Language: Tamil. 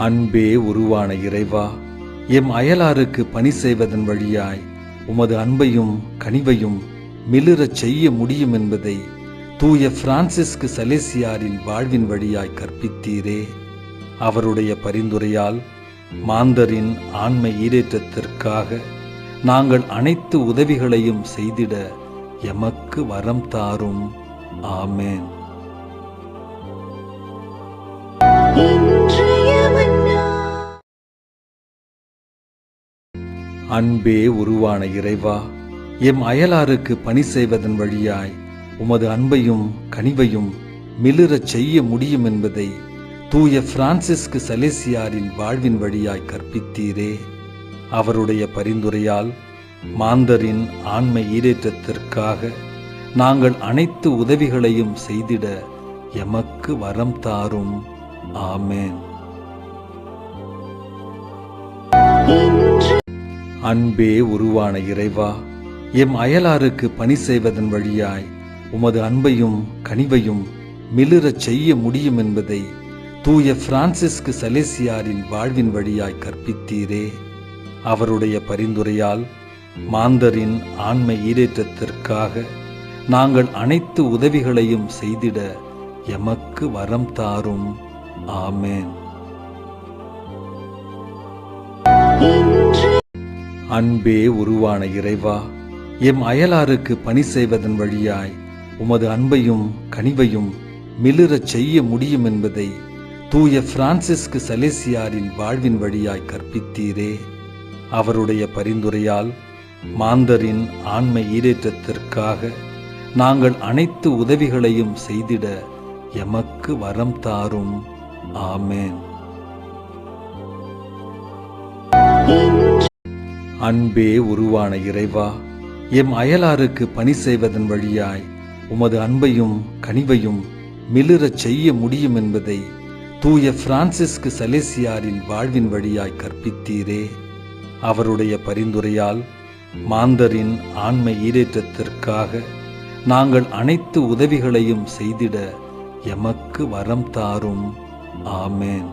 அன்பே உருவான இறைவா எம் அயலாருக்கு பணி செய்வதன் வழியாய் உமது அன்பையும் கனிவையும் மிளிரச் செய்ய முடியும் என்பதை தூய பிரான்சிஸ்கு சலேசியாரின் வாழ்வின் வழியாய் கற்பித்தீரே. அவருடைய பரிந்துரையால் மாந்தரின் ஆண்மை ஈடேற்றத்திற்காக நாங்கள் அனைத்து உதவிகளையும் செய்திட எமக்கு வரம் தாரும். ஆமேன். அன்பே உருவான இறைவா எம் அயலாருக்கு பணி செய்வதன் வழியாய் உமது அன்பையும் கனிவையும் மிளிரச் செய்ய முடியும் என்பதை தூய பிரான்சிஸ்கு சலேசியாரின் வாழ்வின் வழியாய் கற்பித்தீரே. அவருடைய பரிந்துரையால் மாந்தரின் ஆண்மை ஈடேற்றத்திற்காக நாங்கள் அனைத்து உதவிகளையும் செய்திட எமக்கு வரம் தாரும். ஆமேன். அன்பே உருவான இறைவா எம் அயலாருக்கு பணி செய்வதன் வழியாய் உமது அன்பையும் கனிவையும் மிளிரச் செய்ய முடியும் என்பதை தூய பிரான்சிஸ்கு சலேசியாரின் வாழ்வின் வழியாய் கற்பித்தீரே. அவருடைய பரிந்துரையால் மாந்தரின் ஆண்மை ஈடேற்றத்திற்காக நாங்கள் அனைத்து உதவிகளையும் செய்திட எமக்கு வரம் தாரும். ஆமேன். அன்பே உருவான இறைவா எம் அயலாருக்கு பணி செய்வதன் வழியாய் உமது அன்பையும் கனிவையும் மிளிரச் செய்ய முடியும் என்பதை தூய பிரான்சிஸ்கு சலேசியாரின் வாழ்வின் வழியாய் கற்பித்தீரே. அவருடைய பரிந்துரையால் மாந்தரின் ஆண்மை ஈடேற்றத்திற்காக நாங்கள் அனைத்து உதவிகளையும் செய்திட எமக்கு வரம் தாரும். ஆமேன். அன்பே உருவான இறைவா எம் அயலாருக்கு பணி செய்வதன் வழியாய் உமது அன்பையும் கனிவையும் மிளிரச் செய்ய முடியும் என்பதை தூய பிரான்சிஸ்கு சலேசியாரின் வாழ்வின் வழியாய் கற்பித்தீரே. அவருடைய பரிந்துரையால் மாந்தரின் ஆண்மை ஈரேற்றத்திற்காக நாங்கள் அனைத்து உதவிகளையும் செய்திட எமக்கு வரம் தாரும். ஆமேன்.